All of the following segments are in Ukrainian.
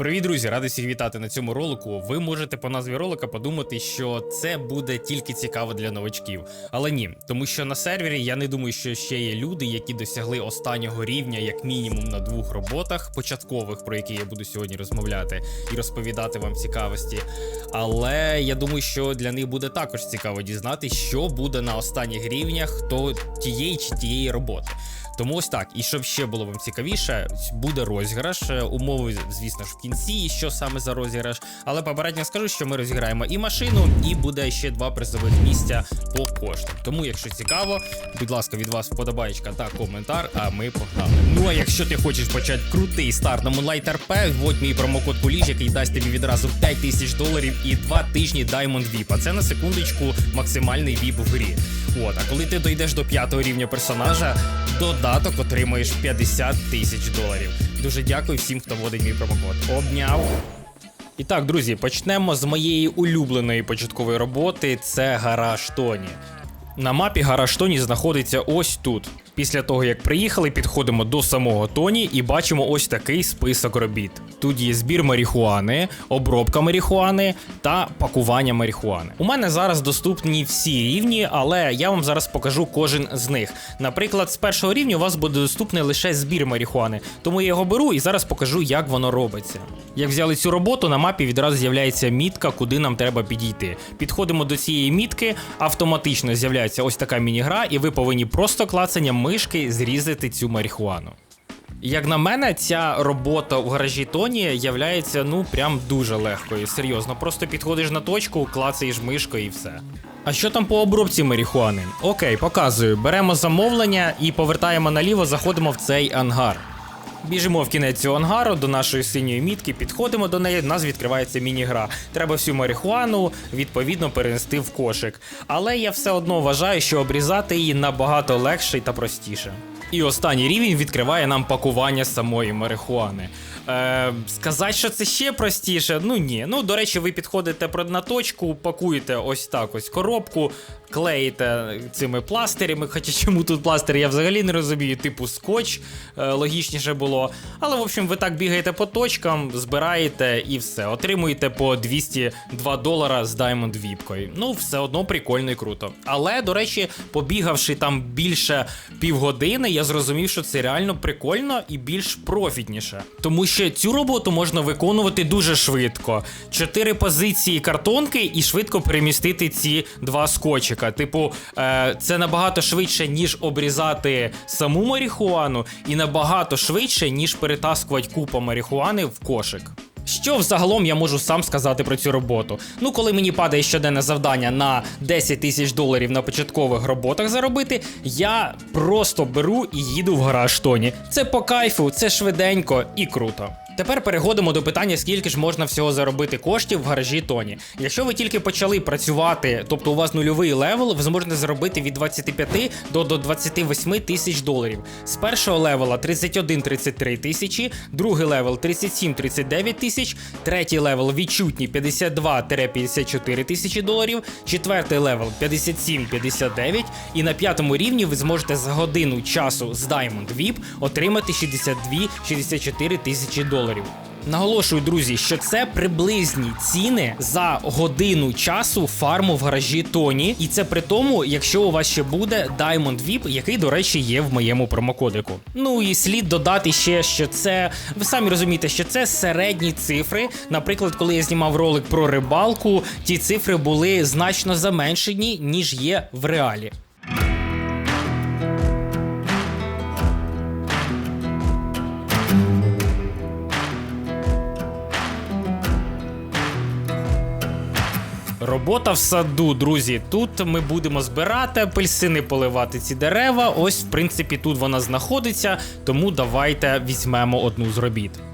Привіт, друзі! Радий всіх вітати на цьому ролику. Ви можете по назві ролика подумати, що це буде тільки цікаво для новачків. Але ні, тому що на сервері я не думаю, що ще є люди, які досягли останнього рівня, як мінімум, на двох роботах початкових, про які я буду сьогодні розмовляти і розповідати вам цікавості. Але я думаю, що для них буде також цікаво дізнатися, що буде на останніх рівнях то тієї чи тієї роботи. Тому ось так, і щоб ще було вам цікавіше, буде розіграш. Е, Умови, звісно ж, в кінці, і що саме за розіграш. Але попередньо скажу, що ми розіграємо і машину, і буде ще два призових місця по коштам. Тому, якщо цікаво, будь ласка, від вас вподобаєчка та коментар, а ми погнали. Ну а якщо ти хочеш почати крутий старт на Moonlight RP, вводь мій промокод Куліш, який дасть тобі відразу 5 тисяч доларів і 2 тижні Diamond VIP. А це на секундочку максимальний VIP в грі. От, а коли ти дійдеш до п'ятого рівня персонажа, додаток отримуєш 50 тисяч доларів. Дуже дякую всім, хто вводить мій промокод. Обняв. І так, друзі, почнемо з моєї улюбленої початкової роботи. Це гараж Тоні. На мапі гараж Тоні знаходиться ось тут. Після того, як приїхали, підходимо до самого Тоні і бачимо ось такий список робіт. Тут є збір марихуани, обробка марихуани та пакування марихуани. У мене зараз доступні всі рівні, але я вам зараз покажу кожен з них. Наприклад, з першого рівня у вас буде доступний лише збір марихуани, тому я його беру і зараз покажу, як воно робиться. Як взяли цю роботу, на мапі відразу з'являється мітка, куди нам треба підійти. Підходимо до цієї мітки, автоматично з'являється ось така міні-гра, і ви повинні просто клацанням мишки зрізати цю марихуану. Як на мене, ця робота у гаражі Тоні являється ну прям дуже легкою. Серйозно, просто підходиш на точку, клацаєш мишкою і все. А що там по обробці марихуани? Окей, показую. Беремо замовлення і повертаємо наліво, заходимо в цей ангар. Біжимо в кінець цього ангару до нашої синьої мітки, підходимо до неї, в нас відкривається міні-гра. Треба всю марихуану відповідно перенести в кошик. Але я все одно вважаю, що обрізати її набагато легше та простіше. І останній рівень відкриває нам пакування самої марихуани. Е, сказати, що це ще простіше, ну ні. Ну, до речі, ви підходите на точку, пакуєте ось так ось коробку, клеїте цими пластирями. Хоча чому тут пластир, я взагалі не розумію, типу скотч, е, логічніше було. Але, в общем, ви так бігаєте по точкам, збираєте і все. Отримуєте по 202 долара з Diamond Віпкою. Ну, все одно прикольно і круто. Але, до речі, побігавши там більше півгодини, я зрозумів, що це реально прикольно і більш профітніше. Тому що цю роботу можна виконувати дуже швидко. Чотири позиції картонки і швидко перемістити ці два скотчика. Типу, е, це набагато швидше, ніж обрізати саму марихуану, і набагато швидше, ніж перетаскувати купу марихуани в кошик. Що взагалом я можу сам сказати про цю роботу? Ну, коли мені падає щоденне завдання на 10 тисяч доларів на початкових роботах заробити, я просто беру і їду в гараж Тоні. Це по кайфу, це швиденько і круто. Тепер переходимо до питання, скільки ж можна всього заробити коштів в гаражі Тоні. Якщо ви тільки почали працювати, тобто у вас нульовий левел, ви зможете заробити від 25 до, до 28 тисяч доларів. З першого левела 31-33 тисячі, другий левел 37-39 тисяч, третій левел відчутні 52-54 тисячі доларів, четвертий левел 57-59, і на п'ятому рівні ви зможете за годину часу з Diamond VIP отримати 62-64 тисячі доларів. Наголошую, друзі, що це приблизні ціни за годину часу фарму в гаражі Тоні, і це при тому, якщо у вас ще буде Diamond VIP, який, до речі, є в моєму промокодику. Ну і слід додати ще, що це ви самі розумієте, що це середні цифри. Наприклад, коли я знімав ролик про рибалку, ті цифри були значно заменшені, ніж є в реалі. Робота в саду, друзі. Тут ми будемо збирати апельсини, поливати ці дерева. Ось, в принципі, тут вона знаходиться, тому давайте візьмемо одну з робіт.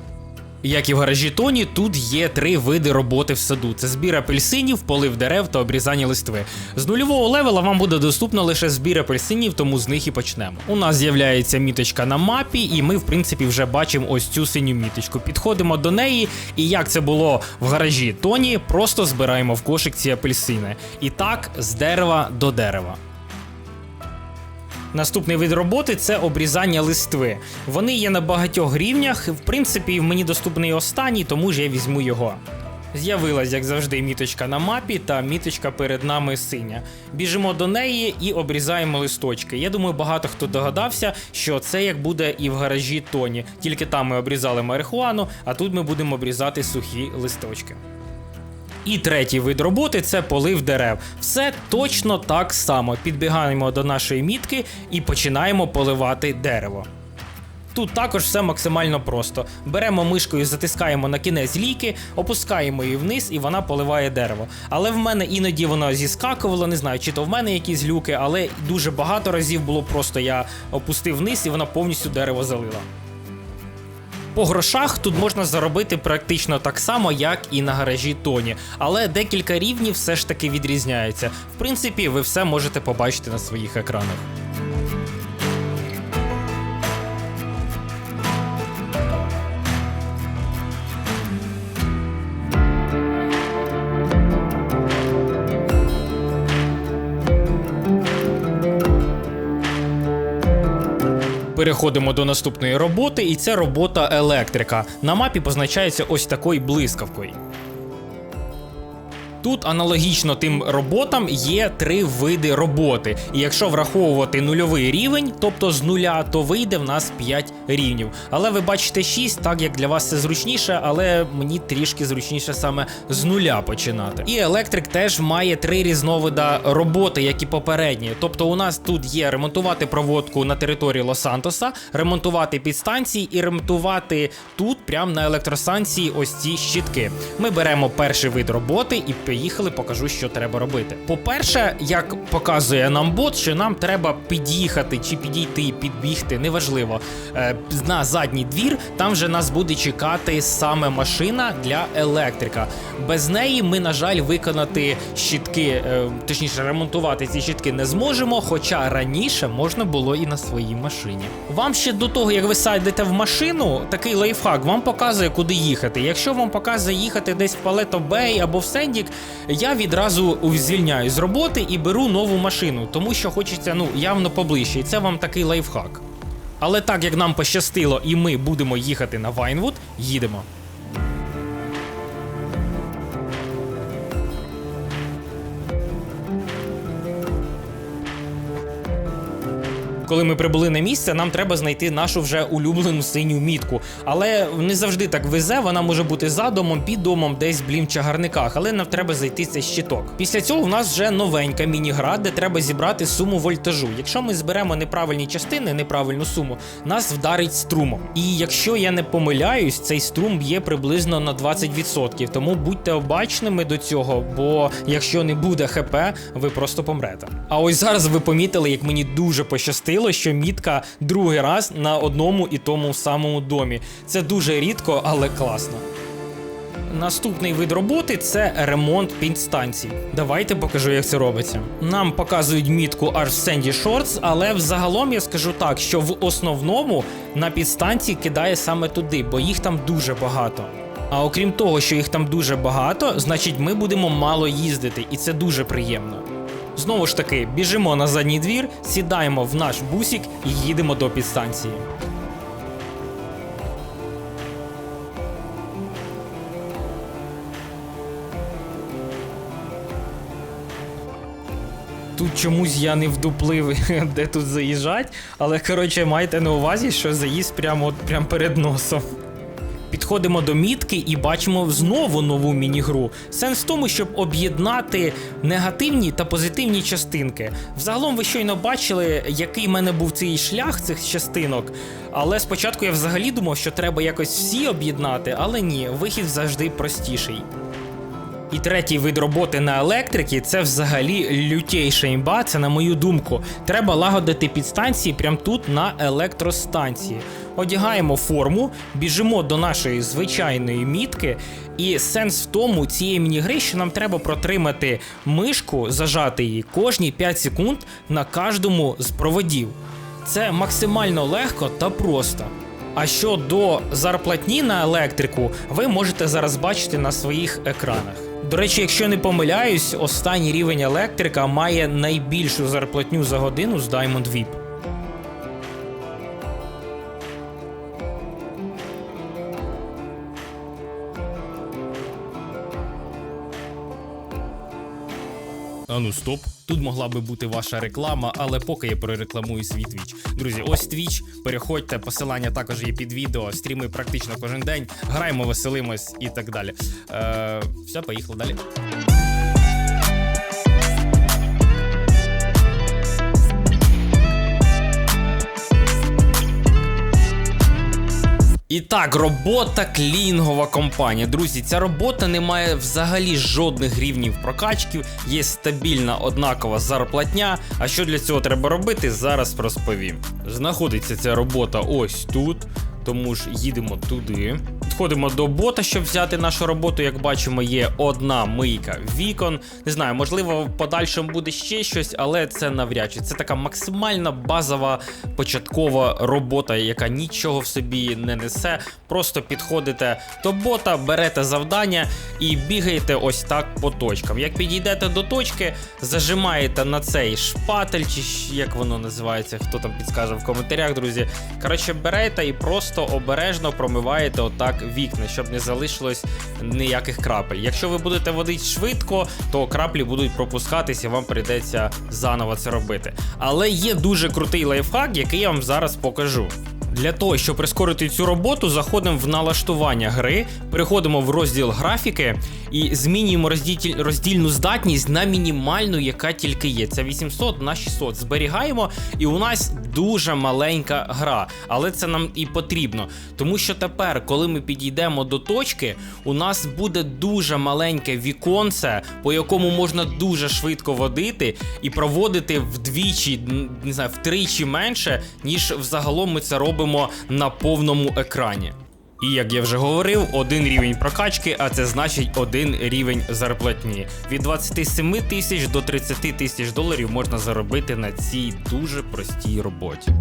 Як і в гаражі Тоні, тут є три види роботи в саду: це збір апельсинів, полив дерев та обрізання листви. З нульового левела вам буде доступно лише збір апельсинів, тому з них і почнемо. У нас з'являється міточка на мапі, і ми, в принципі, вже бачимо ось цю синю міточку. Підходимо до неї, і як це було в гаражі Тоні, просто збираємо в кошик ці апельсини. І так, з дерева до дерева. Наступний вид роботи це обрізання листви. Вони є на багатьох рівнях. В принципі, мені доступний останній, тому ж я візьму його. З'явилась, як завжди, міточка на мапі та міточка перед нами синя. Біжимо до неї і обрізаємо листочки. Я думаю, багато хто догадався, що це як буде і в гаражі Тоні. Тільки там ми обрізали марихуану, а тут ми будемо обрізати сухі листочки. І третій вид роботи це полив дерев. Все точно так само. Підбігаємо до нашої мітки і починаємо поливати дерево. Тут також все максимально просто. Беремо мишкою, затискаємо на кінець ліки, опускаємо її вниз, і вона поливає дерево. Але в мене іноді воно зіскакувало, не знаю, чи то в мене якісь люки, але дуже багато разів було просто я опустив вниз і вона повністю дерево залила. По грошах тут можна заробити практично так само, як і на гаражі Тоні, але декілька рівнів все ж таки відрізняються. В принципі, ви все можете побачити на своїх екранах. Переходимо до наступної роботи, і це робота електрика. На мапі позначається ось такою блискавкою. Тут аналогічно тим роботам є три види роботи. І якщо враховувати нульовий рівень, тобто з нуля, то вийде в нас 5 рівнів. Але ви бачите 6, так як для вас це зручніше, але мені трішки зручніше саме з нуля починати. І електрик теж має три різновида роботи, як і попередні. Тобто, у нас тут є ремонтувати проводку на території Лос-Сантоса, ремонтувати підстанції і ремонтувати тут, прямо на електростанції, ось ці щітки. Ми беремо перший вид роботи і поїхали, покажу, що треба робити. По-перше, як показує нам бот, що нам треба під'їхати чи підійти, підбігти, неважливо. е, На задній двір там вже нас буде чекати саме машина для електрика. Без неї ми, на жаль, виконати щітки, е, точніше, ремонтувати ці щітки не зможемо. Хоча раніше можна було і на своїй машині. Вам ще до того, як ви сядете в машину, такий лайфхак вам показує, куди їхати. Якщо вам показує їхати десь в Палето Бей або в Сендік, я відразу звільняю з роботи і беру нову машину, тому що хочеться ну явно поближче. І це вам такий лайфхак. Але так як нам пощастило і ми будемо їхати на Вайнвуд, їдемо. Коли ми прибули на місце, нам треба знайти нашу вже улюблену синю мітку. Але не завжди так везе, вона може бути за домом, під домом, десь блін в чагарниках, але нам треба зайти цей щиток. Після цього в нас вже новенька міні-гра, де треба зібрати суму вольтажу. Якщо ми зберемо неправильні частини, неправильну суму, нас вдарить струмом. І якщо я не помиляюсь, цей струм б'є приблизно на 20%. Тому будьте обачними до цього, бо якщо не буде ХП, ви просто помрете. А ось зараз ви помітили, як мені дуже пощастило, що мітка другий раз на одному і тому самому домі. Це дуже рідко, але класно. Наступний вид роботи це ремонт підстанцій. Давайте покажу, як це робиться. Нам показують мітку аж в Sandy Shorts, але взагалом я скажу так, що в основному на підстанції кидає саме туди, бо їх там дуже багато. А окрім того, що їх там дуже багато, значить ми будемо мало їздити, і це дуже приємно. Знову ж таки, біжимо на задній двір, сідаємо в наш бусік і їдемо до підстанції. Тут чомусь я не вдуплив, де тут заїжджать, але коротше майте на увазі, що заїзд прямо от прямо перед носом. Підходимо до мітки і бачимо знову нову міні-гру. Сенс в тому, щоб об'єднати негативні та позитивні частинки. Взагалом ви щойно бачили, який в мене був цей шлях цих частинок. Але спочатку я взагалі думав, що треба якось всі об'єднати, але ні, вихід завжди простіший. І третій вид роботи на електрики це взагалі лютейша імба, це на мою думку. Треба лагодити підстанції прямо тут на електростанції. Одягаємо форму, біжимо до нашої звичайної мітки, і сенс в тому цієї міні-гри, що нам треба протримати мишку, зажати її кожні 5 секунд на кожному з проводів. Це максимально легко та просто. А що до зарплатні на електрику, ви можете зараз бачити на своїх екранах. До речі, якщо не помиляюсь, останній рівень електрика має найбільшу зарплатню за годину з Diamond VIP. А ну стоп. Тут могла би бути ваша реклама, але поки я прорекламую свій твіч. Друзі, ось твіч. Переходьте, посилання також є під відео. Стріми практично кожен день. Граємо, веселимось і так далі. Е, все, поїхали далі. І так, робота клінгова компанія. Друзі, ця робота не має взагалі жодних рівнів прокачків, є стабільна однакова зарплатня. А що для цього треба робити, зараз розповім. Знаходиться ця робота ось тут, тому ж їдемо туди. Підходимо до бота, щоб взяти нашу роботу. Як бачимо, є одна мийка вікон. Не знаю, можливо, в подальшому буде ще щось, але це навряд чи. Це така максимальна базова початкова робота, яка нічого в собі не несе. Просто підходите до бота, берете завдання і бігаєте ось так по точкам. Як підійдете до точки, зажимаєте на цей шпатель, чи як воно називається, хто там підскаже в коментарях, друзі. Коротше, берете і просто обережно промиваєте отак вікна, щоб не залишилось ніяких крапель. Якщо ви будете водити швидко, то краплі будуть пропускатись і вам прийдеться заново це робити. Але є дуже крутий лайфхак, який я вам зараз покажу. Для того, щоб прискорити цю роботу, заходимо в налаштування гри, переходимо в розділ графіки і змінюємо розділь- роздільну здатність на мінімальну, яка тільки є. Це 800 на 600. Зберігаємо, і у нас дуже маленька гра. Але це нам і потрібно. Тому що тепер, коли ми підійдемо до точки, у нас буде дуже маленьке віконце, по якому можна дуже швидко водити і проводити вдвічі, не знаю, втричі менше, ніж взагалом ми це робимо на повному екрані. І як я вже говорив, один рівень прокачки, а це значить один рівень зарплатні. Від 27 тисяч до 30 тисяч доларів можна заробити на цій дуже простій роботі.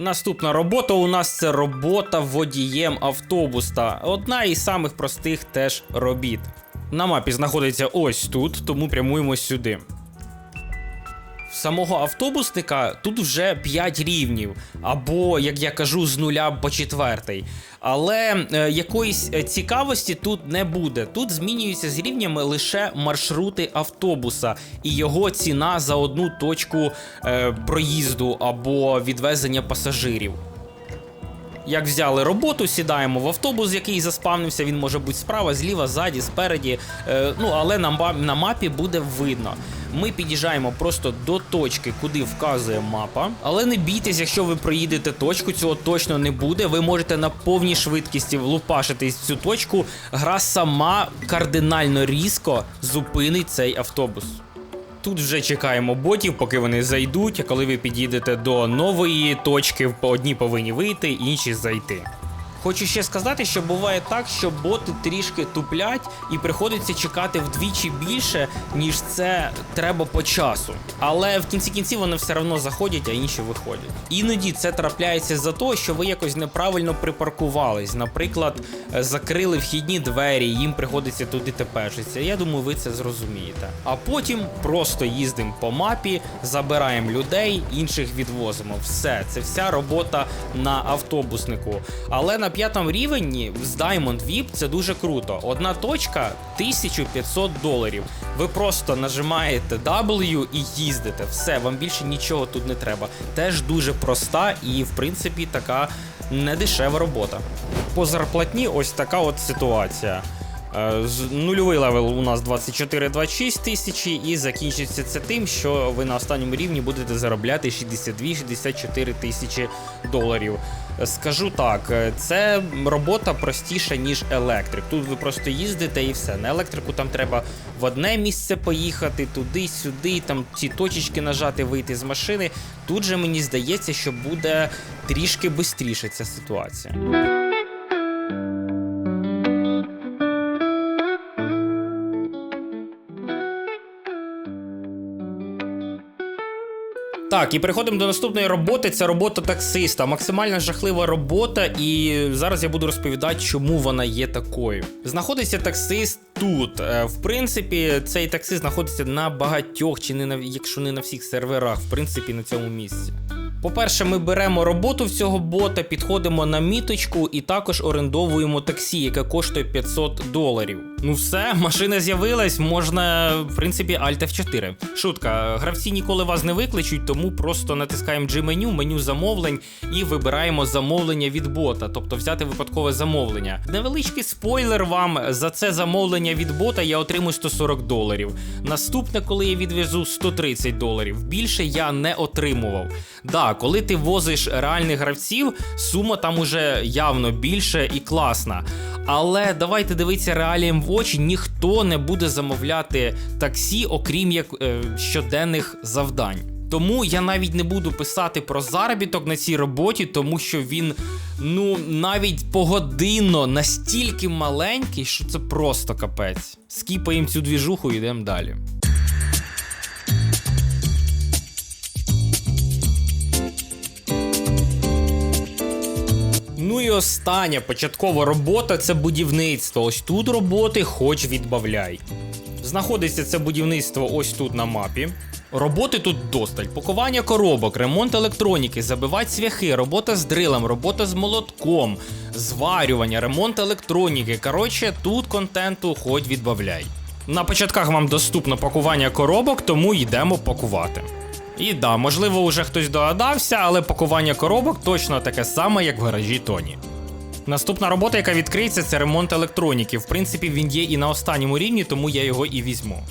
Наступна робота у нас це робота водієм автобуса. Одна із самих простих теж робіт. На мапі знаходиться ось тут, тому прямуємо сюди. Самого автобусника тут вже 5 рівнів, або, як я кажу, з нуля по четвертий. Але е, якоїсь е, цікавості тут не буде. Тут змінюються з рівнями лише маршрути автобуса і його ціна за одну точку е, проїзду або відвезення пасажирів. Як взяли роботу, сідаємо в автобус, який заспавнився. Він може бути справа, зліва, ззаді, спереді. Е, ну але на, на мапі буде видно. Ми під'їжджаємо просто до точки, куди вказує мапа. Але не бійтесь, якщо ви проїдете точку, цього точно не буде. Ви можете на повній швидкості влупашитись в цю точку. Гра сама кардинально різко зупинить цей автобус. Тут вже чекаємо ботів, поки вони зайдуть. А коли ви підійдете до нової точки, одні повинні вийти, інші зайти. Хочу ще сказати, що буває так, що боти трішки туплять і приходиться чекати вдвічі більше, ніж це треба по часу. Але в кінці кінців вони все одно заходять, а інші виходять. Іноді це трапляється за те, що ви якось неправильно припаркувались. Наприклад, е, закрили вхідні двері, їм приходиться туди тепешитися. Я думаю, ви це зрозумієте. А потім просто їздимо по мапі, забираємо людей, інших відвозимо. Все, це вся робота на автобуснику. Але на п'ятому рівні з Diamond VIP це дуже круто. Одна точка 1500 доларів. Ви просто нажимаєте W і їздите. Все, вам більше нічого тут не треба. Теж дуже проста і, в принципі, така недешева робота. По зарплатні ось така от ситуація. Е, Нульовий левел у нас 24-26 тисячі, і закінчиться це тим, що ви на останньому рівні будете заробляти 62-64 тисячі доларів. Е, Скажу так, е, це робота простіша, ніж електрик. Тут ви просто їздите і все. На електрику там треба в одне місце поїхати, туди, сюди, там ці точечки нажати, вийти з машини. Тут же мені здається, що буде трішки швидше ця ситуація. Так, і переходимо до наступної роботи. Це робота таксиста. Максимально жахлива робота, і зараз я буду розповідати, чому вона є такою. Знаходиться таксист тут. Е, В принципі, цей таксист знаходиться на багатьох, чи не на якщо не на всіх серверах, в принципі, на цьому місці. По-перше, ми беремо роботу в цього бота, підходимо на міточку і також орендовуємо таксі, яке коштує 500 доларів. Ну все, машина з'явилась, можна, в принципі, Alt F4. Шутка, гравці ніколи вас не викличуть, тому просто натискаємо G-меню, меню замовлень і вибираємо замовлення від бота, тобто взяти випадкове замовлення. Невеличкий спойлер вам за це замовлення від бота я отримую 140 доларів. Наступне, коли я відвезу 130 доларів. Більше я не отримував. Да, коли ти возиш реальних гравців, сума там уже явно більше і класна. Але давайте дивитися реаліям в очі, ніхто не буде замовляти таксі, окрім як е, щоденних завдань. Тому я навіть не буду писати про заробіток на цій роботі, тому що він ну навіть погодинно настільки маленький, що це просто капець. Скіпаємо цю двіжуху і йдемо далі. Ну і остання початкова робота це будівництво. Ось тут роботи хоч відбавляй. Знаходиться це будівництво ось тут на мапі. Роботи тут досталь, пакування коробок, ремонт електроніки, забивати цвяхи, робота з дрилем, робота з молотком, зварювання, ремонт електроніки. Коротше, тут контенту хоч відбавляй. На початках вам доступно пакування коробок, тому йдемо пакувати. І да, можливо, уже хтось догадався, але пакування коробок точно таке саме, як в гаражі Тоні. Наступна робота, яка відкриється, це ремонт електроніки. В принципі, він є і на останньому рівні, тому я його і візьму.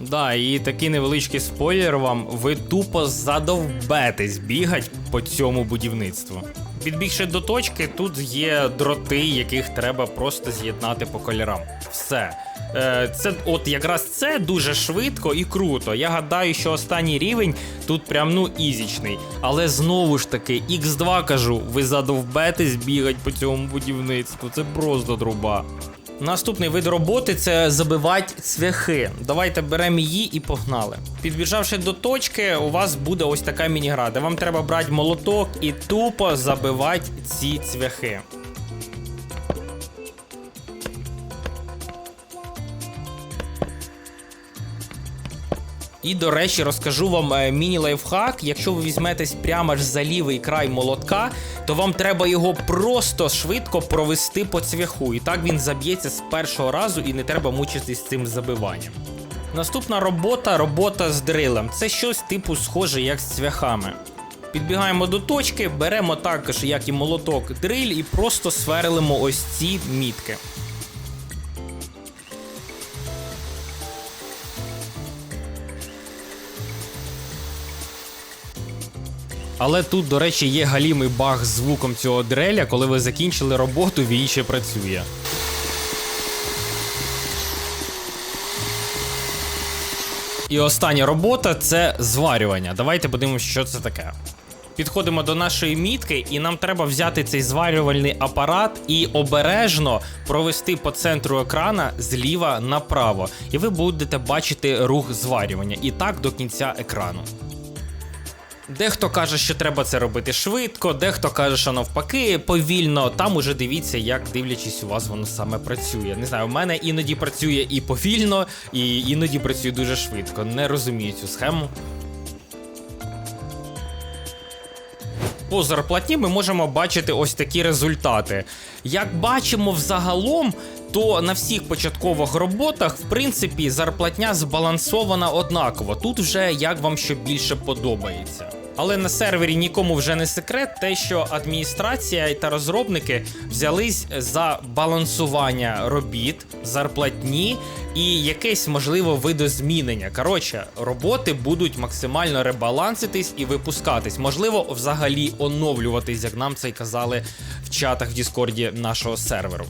Да, і такий невеличкий спойлер вам: ви тупо задовбетесь бігать по цьому будівництву. Підбігши до точки, тут є дроти, яких треба просто з'єднати по кольорам. Все. Е, це от якраз це дуже швидко і круто. Я гадаю, що останній рівень тут прям ну ізічний. Але знову ж таки, X2 кажу, ви задовбетесь бігать по цьому будівництву. Це просто труба. Наступний вид роботи це забивати цвяхи. Давайте беремо її і погнали. Підбіжавши до точки, у вас буде ось така мінігра, де вам треба брати молоток і тупо забивати ці цвяхи. І, до речі, розкажу вам е, міні-лайфхак. Якщо ви візьметесь прямо ж за лівий край молотка, то вам треба його просто швидко провести по цвяху. І так він заб'ється з першого разу і не треба мучитись з цим забиванням. Наступна робота робота з дрилем. Це щось типу схоже, як з цвяхами. Підбігаємо до точки, беремо також, як і молоток, дриль, і просто сверлимо ось ці мітки. Але тут, до речі, є галімий баг з звуком цього дреля, коли ви закінчили роботу, він ще працює. І остання робота це зварювання. Давайте подивимося, що це таке. Підходимо до нашої мітки, і нам треба взяти цей зварювальний апарат і обережно провести по центру екрана зліва направо. І ви будете бачити рух зварювання. І так до кінця екрану. Дехто каже, що треба це робити швидко, дехто каже, що навпаки, повільно. Там уже дивіться, як дивлячись, у вас воно саме працює. Не знаю, у мене іноді працює і повільно, і іноді працює дуже швидко. Не розумію цю схему. По зарплатні ми можемо бачити ось такі результати. Як бачимо взагалом, то на всіх початкових роботах, в принципі, зарплатня збалансована однаково. Тут вже як вам що більше подобається. Але на сервері нікому вже не секрет, те, що адміністрація та розробники взялись за балансування робіт, зарплатні і якесь можливо видозмінення. Коротше, роботи будуть максимально ребаланситись і випускатись. Можливо, взагалі оновлюватись, як нам це й казали в чатах в Діскорді нашого серверу.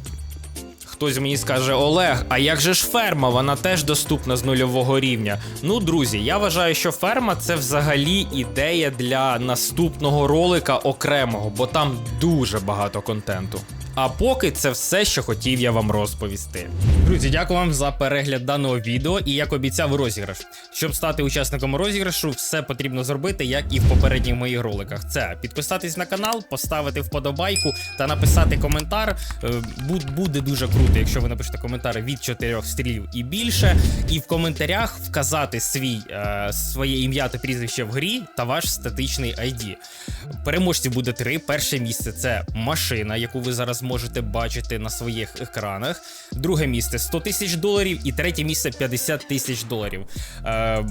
Хтось мені скаже, Олег, а як же ж ферма? Вона теж доступна з нульового рівня. Ну, друзі, я вважаю, що ферма це взагалі ідея для наступного ролика окремого, бо там дуже багато контенту. А поки це все, що хотів я вам розповісти. Друзі, дякую вам за перегляд даного відео. І як обіцяв розіграш. Щоб стати учасником розіграшу, все потрібно зробити, як і в попередніх моїх роликах. Це підписатись на канал, поставити вподобайку та написати коментар. Е, Буде дуже круто, якщо ви напишете коментар від 4 стрілів і більше. І в коментарях вказати свій, е, своє ім'я та прізвище в грі та ваш статичний ID. Переможців буде три. Перше місце це машина, яку ви зараз можете бачити на своїх екранах. Друге місце 100 тисяч доларів, і третє місце 50 тисяч доларів. Е,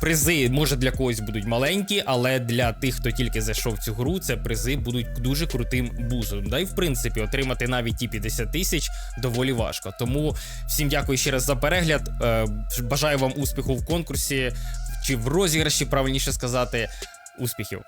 призи може для когось будуть маленькі, але для тих, хто тільки зайшов в цю гру, це призи будуть дуже крутим бузом. Да й в принципі отримати навіть ті 50 тисяч доволі важко. Тому всім дякую ще раз за перегляд. Е, бажаю вам успіху в конкурсі чи в розіграші, правильніше сказати. Успіхів!